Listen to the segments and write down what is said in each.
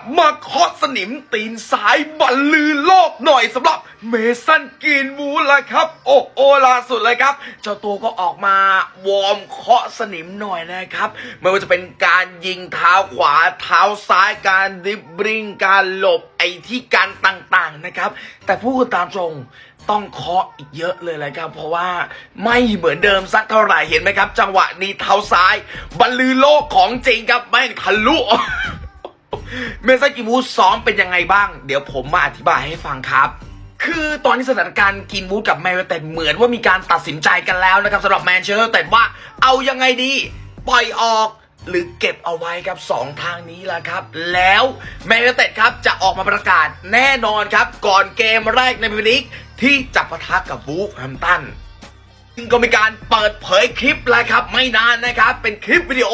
บมาเคาะสนิมตีนสายบรรลือโลกหน่อยสำหรับเมสันกีนวูดละครับ โอ้โอล่าสุดเลยครับ เจ้าตัวก็ออกมาวอร์มเคาะสนิมหน่อยนะครับ ไม่ว่าจะเป็นการยิงเท้าขวาเท้าซ้ายการดริบลิงการหลบไอที่การต่างๆนะครับ แต่พูดกันตามตรงต้องเคาะอีกเยอะเลยแหละครับ เพราะว่าไม่เหมือนเดิมสักเท่าไหร่เห็นไหมครับ จังหวะนี้เท้าซ้าย บรรลือโลกของจริงครับแม่ทะลุ เมซากิมูซ้อมเป็นยังไงบ้าง เดี๋ยวผมมาอธิบายให้ฟังครับ คือตอนนี้สถานการณ์กินวูดกับแมนยูไนเต็ดเหมือนว่ามีการตัดสินใจกันแล้วนะครับสำหรับแมนเชสเตอร์ยูไนเต็ดว่าเอายังไงดี ปล่อยออกหรือเก็บเอาไว้ครับสองทางนี้แหละครับ แล้วแมนยูไนเต็ดครับจะออกมาประกาศแน่นอนครับ ก่อนเกมแรกในพรีเมียร์ลีกที่จะปะทะกับวูฟแฮมตัน ซึ่งก็มีการเปิดเผยคลิปแล้วครับ ไม่นานนะครับ เป็นคลิปวิดีโอ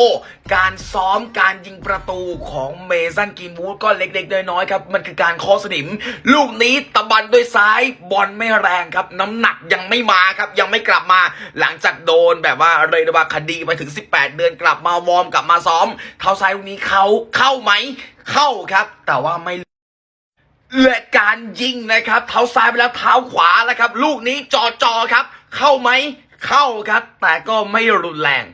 การซ้อมการยิงประตูของเมซันกินวูดก็เล็กๆน้อยๆครับ มันคือการเคอสนิม ลูกนี้ตะบันด้วยซ้ายบอลไม่แรงครับ น้ำหนักยังไม่มาครับ ยังไม่กลับมา หลังจากโดนแบบว่าเรยกได้ว่าคดีไปถึง 18 เดือนกลับมาวอร์มกลับมาซ้อม เท้าซ้ายลูกนี้เขาเข้าไหม เข้าครับ แต่ว่าไม่ และการยิงนะครับ เท้าซ้ายไปแล้วเท้าขวาแล้วครับ ลูกนี้จอจอครับ เข้าไหมเข้าครับ แต่ก็ไม่รุนแรง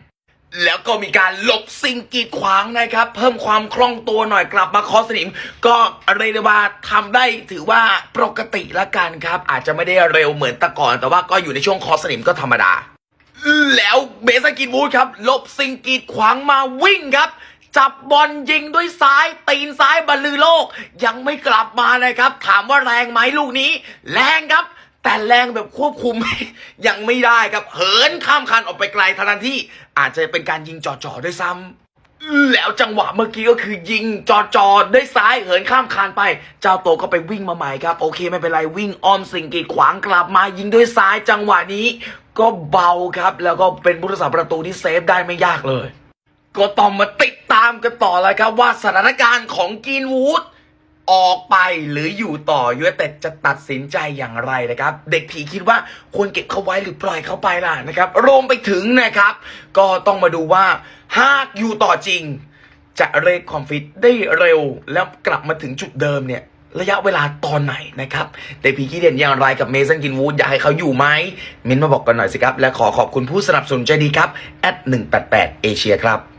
แล้วก็มีการหลบสิ่งกีดขวางนะครับ เพิ่มความคล่องตัวหน่อยกลับมาคอสนิม ก็เรียกได้ว่าทำได้ถือว่าปกติละกันครับ อาจจะไม่ได้เร็วเหมือนแต่ก่อน แต่ว่าก็อยู่ในช่วงคอสนิมก็ธรรมดา แล้วเบสกินวูดครับหลบสิ่งกีดขวางมาวิ่งครับ จับบอลยิงด้วยซ้ายตีนซ้ายบรรลือโลก ยังไม่กลับมานะครับ ถามว่าแรงไหมลูกนี้ แรงครับ แต่แรงแบบควบคุม ยังไม่ได้ครับเหินข้ามคันออกไปไกลทันทีอาจจะเป็นการยิงจ่อๆด้วยซ้ำแล้วจังหวะเมื่อกี้ก็คือยิงจอจอๆด้วยซ้ายเหินข้ามคานไป เจ้าตัวก็ไปวิ่งมาใหม่ครับ โอเคไม่เป็นไรวิ่งอ้อมสิ่งกีดขวางกลับมายิงด้วยซ้ายจังหวะนี้ ก็เบาครับ แล้วก็เป็นผู้รักษประตูที่เซฟได้ไม่ยากเลย ก็ต้องมาติดามกันต่อเลยครับว่าสถานการณ์ของกรีนวูดออกไปหรืออยู่ต่อยูไนเต็ดจะตัดสินใจอย่างไรนะครับ เด็กผีคิดว่าควรเก็บเขาไว้หรือปล่อยเขาไปล่ะนะครับรวมไปถึงนะครับ ก็ต้องมาดูว่าหากอยู่ต่อจริง จะเรกคอมฟิตได้เร็วแล้วกลับมาถึงจุดเดิมเนี่ยระยะเวลาตอนไหนนะครับ เด็กผีคิดเด่นอย่างไรกับเมสันกินวูดอยากให้เขาอยู่ไหมเม้นมาบอกกันหน่อยสิครับ และขอขอบคุณผู้สนับสนุนใจดีครับ at 188เอเชียครับ